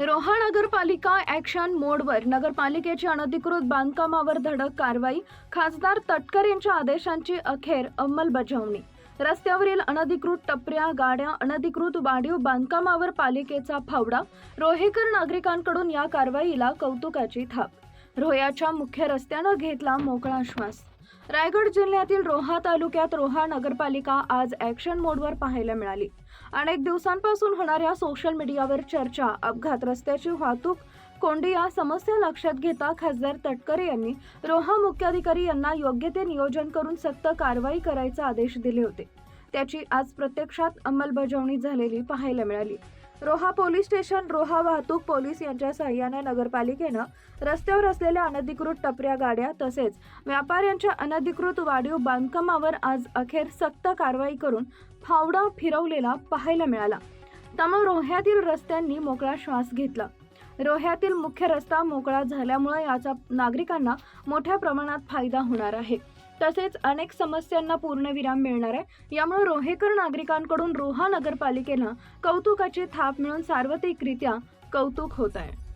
नगरपालिका ॲक्शन मोडवर नगरपालिकेची अनधिकृत बांधकामावर धडक कारवाई. खासदार तटकर यांच्या आदेशांची अखेर अंमलबजावणी. रस्त्यावरील अनधिकृत टपऱ्या गाड्या अनधिकृत वाढीव बांधकामावर पालिकेचा फावडा. रोहेकर नागरिकांकडून या कारवाईला कौतुकाची थाप. रोह्याच्या मुख्य रस्त्यानं घेतला मोकळा श्वास. रायगड जिल्ह्यातील रोहा तालुक्यात रोहा नगरपालिका आज ॲक्शन मोडवर पाहायला मिळाली. अनेक दिवसांपासून होणाऱ्या सोशल मीडियावर चर्चा अपघात रस्त्याची वाहतूक कोंडी या समस्या लक्षात घेता खासदार तटकरे यांनी रोहा मुख्याधिकारी यांना योग्य ते नियोजन करून सक्त कारवाई करायचा आदेश दिले होते. त्याची आज प्रत्यक्षात अंमलबजावणी झालेली पाहायला मिळाली. रोहा पोलीस स्टेशन रोहा वाहतूक पोलीस यांच्या सहाय्याने नगरपालिकेनं रस्त्यावर असलेल्या अनधिकृत टपऱ्या गाड्या तसेच व्यापाऱ्यांच्या अनधिकृत वाढीव बांधकामावर आज अखेर सक्त कारवाई करून फावडा फिरवलेला पाहायला मिळाला. त्यामुळे रोह्यातील रस्त्यांनी मोकळा श्वास घेतला. रोह्यातील मुख्य रस्ता मोकळा झाल्यामुळे याचा नागरिकांना मोठ्या प्रमाणात फायदा होणार आहे. तसेच अनेक समस्यांना पूर्णविराम मिळणार आहे. यामुळे रोहेकर नागरिकांकडून रोहा नगरपालिकेला कौतुकाची थाप मिळून सार्वत्रिकरित्या कौतुक होत आहे.